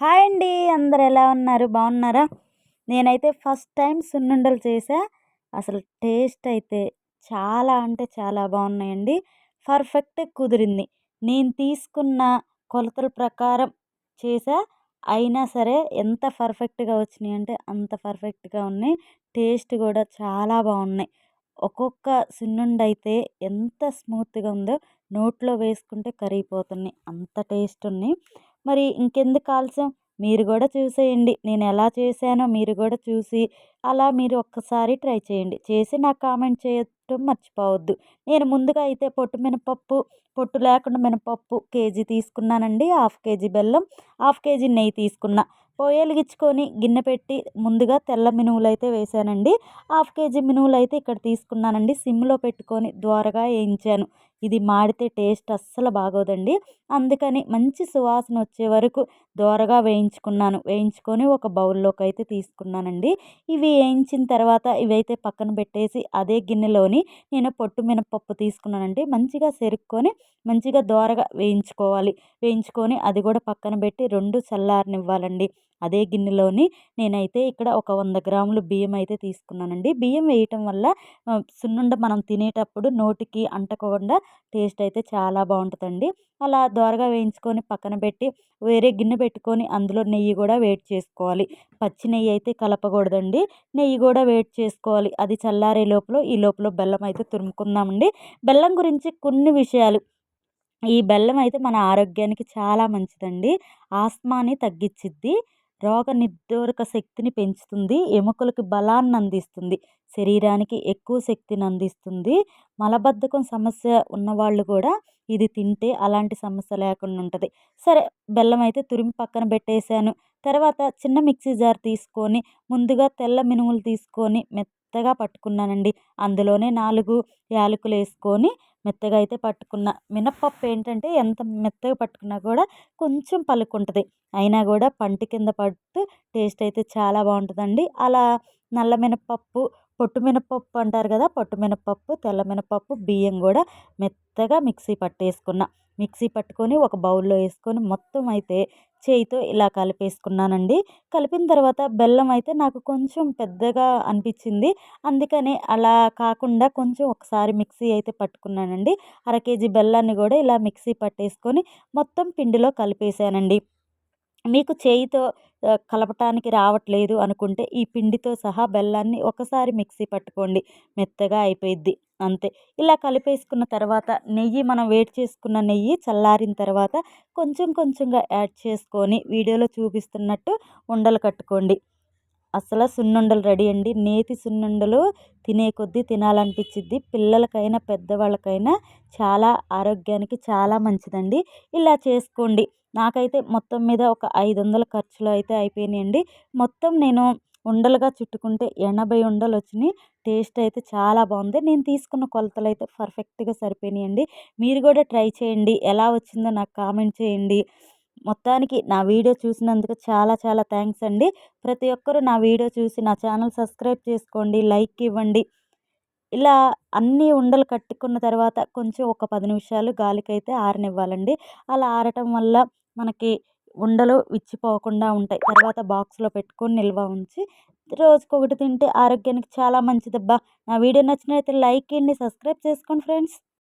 Hi అండి అందరు ఎలా ఉన్నారు? బాగున్నారా? నేనైతే ఫస్ట్ టైం సున్నుండలు చేసా. అసలు టేస్ట్ అయితే చాలా అంటే చాలా బాగున్నాయండి. పర్ఫెక్ట్ కుదిరింది. నేను తీసుకున్న కొలతల ప్రకారం చేసా. అయినా సరే ఎంత పర్ఫెక్ట్గా వచ్చినాయి అంటే అంత పర్ఫెక్ట్గా ఉన్నాయి. టేస్ట్ కూడా చాలా బాగున్నాయి. ఒక్కొక్క సున్నుండ అయితే ఎంత స్మూత్గా ఉందో నోట్లో వేసుకుంటే కరిగిపోతున్నాయి. అంత టేస్ట్ ఉన్నాయి. మరి ఇంకెందుకు ఆలస్యం? మీరు కూడా చూసేయండి. నేను ఎలా చేశానో మీరు కూడా చూసి అలా మీరు ఒక్కసారి ట్రై చేయండి. చేసి నాకు కామెంట్ చేయటం మర్చిపోవద్దు. నేను ముందుగా అయితే పొట్టు మినపప్పు పొట్టు లేకుండా మినపప్పు కేజీ తీసుకున్నానండి. హాఫ్ కేజీ బెల్లం హాఫ్ కేజీ నెయ్యి తీసుకున్నా. పొయ్యలిగించుకొని గిన్నె పెట్టి ముందుగా తెల్ల మినువులు అయితే వేసానండి హాఫ్ కేజీ మినువులు అయితే ఇక్కడ తీసుకున్నానండి. సిమ్లో పెట్టుకొని ద్వారగా వేయించాను. ఇది మాడితే టేస్ట్ అస్సలు బాగోదండి. అందుకని మంచి సువాసన వచ్చే వరకు దోరగా వేయించుకున్నాను. వేయించుకొని ఒక బౌల్లోకి అయితే తీసుకున్నానండి. ఇవి వేయించిన తర్వాత ఇవైతే పక్కన పెట్టేసి అదే గిన్నెలోని నేను పొట్టు మినపప్పు తీసుకున్నానండి. మంచిగా సెరుక్కొని మంచిగా దోరగా వేయించుకోవాలి. వేయించుకొని అది కూడా పక్కన పెట్టి రెండు చల్లారనివ్వాలండి. అదే గిన్నెలోని నేనైతే ఇక్కడ ఒక వంద గ్రాములు బియ్యం అయితే తీసుకున్నానండి. బియ్యం వేయటం వల్ల సున్నుండ మనం తినేటప్పుడు నోటికి అంటకుండా టేస్ట్ అయితే చాలా బాగుంటుందండి. అలా దోరగా వేయించుకొని పక్కన పెట్టి వేరే గిన్నె పెట్టుకొని అందులో నెయ్యి కూడా వేడి చేసుకోవాలి. పచ్చి నెయ్యి అయితే కలపకూడదండి. నెయ్యి కూడా వేడి చేసుకోవాలి. అది చల్లారే లోపల ఈ లోపల బెల్లం అయితే తురుముకుందామండి. బెల్లం గురించి కొన్ని విషయాలు. ఈ బెల్లం అయితే మన ఆరోగ్యానికి చాలా మంచిదండి. ఆస్మాని తగ్గించిద్ది రోగ నిరోధక శక్తిని పెంచుతుంది ఎముకలకు బలాన్ని అందిస్తుంది శరీరానికి ఎక్కువ శక్తిని అందిస్తుంది. మలబద్ధకం సమస్య ఉన్నవాళ్ళు కూడా ఇది తింటే అలాంటి సమస్య లేకుండా ఉంటుంది. సరే బెల్లం అయితే తురిమి పక్కన పెట్టేశాను. తర్వాత చిన్న మిక్సీ జార్ తీసుకొని ముందుగా తెల్ల మినుములు తీసుకొని మెత్తగా పట్టుకున్నానండి. అందులోనే నాలుగు యాలకులు వేసుకొని మెత్తగా అయితే పట్టుకున్న. మినప్పప్పు ఏంటంటే ఎంత మెత్తగా పట్టుకున్నా కూడా కొంచెం పలుకుంటుంది. అయినా కూడా పంటి కింద పట్టు టేస్ట్ అయితే చాలా బాగుంటుందండి. అలా నల్ల మినపప్పు పొట్టు మినపప్పు అంటారు కదా పొట్టు మినపప్పు తెల్ల మినపప్పు బియ్యం కూడా మెత్తగా మిక్సీ పట్టేసుకున్న. మిక్సీ పట్టుకొని ఒక బౌల్లో వేసుకొని మొత్తం అయితే చేయితో ఇలా కలిపేసుకున్నానండి. కలిపిన తర్వాత బెల్లం అయితే నాకు కొంచెం పెద్దగా అనిపించింది. అందుకని అలా కాకుండా కొంచెం ఒకసారి మిక్సీ అయితే పట్టుకున్నానండి. అర కేజీ బెల్లాన్ని కూడా ఇలా మిక్సీ పట్టేసుకొని మొత్తం పిండిలో కలిపేసానండి. మీకు చేయితో కలపటానికి రావట్లేదు అనుకుంటే ఈ పిండితో సహా బెల్లాన్ని ఒకసారి మిక్సీ పట్టుకోండి. మెత్తగా అయిపోయిద్ది. అంతే. ఇలా కలిపేసుకున్న తర్వాత నెయ్యి మనం వేడి చేసుకున్న నెయ్యి చల్లారిన తర్వాత కొంచెం కొంచెంగా యాడ్ చేసుకొని వీడియోలో చూపిస్తున్నట్టు ఉండలు కట్టుకోండి. అసలు సున్నుండలు రెడీ అండి. నేతి సున్నుండలు తినే కొద్దీ తినాలనిపించిద్ది పిల్లలకైనా పెద్దవాళ్ళకైనా చాలా ఆరోగ్యానికి చాలా మంచిదండి. ఇలా చేసుకోండి. నాకైతే మొత్తం మీద ఒక ఐదు వందల ఖర్చులు అయితే అయిపోయినాయండి. మొత్తం నేను ఉండలుగా చుట్టుకుంటే ఎనభై ఉండలు వచ్చినాయి టేస్ట్ అయితే చాలా బాగుంది నేను తీసుకున్న కొలతలు అయితే పర్ఫెక్ట్గా సరిపోయినాయండి. మీరు కూడా ట్రై చేయండి. ఎలా వచ్చిందో నాకు కామెంట్ చేయండి. మొత్తానికి నా వీడియో చూసినందుకు చాలా చాలా థ్యాంక్స్ అండి. ప్రతి ఒక్కరూ నా వీడియో చూసి నా ఛానల్ సబ్స్క్రైబ్ చేసుకోండి లైక్ ఇవ్వండి. ఇలా అన్నీ ఉండలు కట్టుకున్న తర్వాత కొంచెం ఒక పది నిమిషాలు గాలికైతే ఆరనివ్వాలండి. అలా ఆరటం వల్ల మనకి ఉండలు విచ్చిపోకుండా ఉంటాయి. తర్వాత బాక్స్లో పెట్టుకొని నిల్వ ఉంచి రోజుకొకటి తింటే ఆరోగ్యానికి చాలా మంచిదబ్బా. నా వీడియో నచ్చినట్లయితే లైక్ ఇవ్వండి సబ్స్క్రైబ్ చేసుకోండి ఫ్రెండ్స్.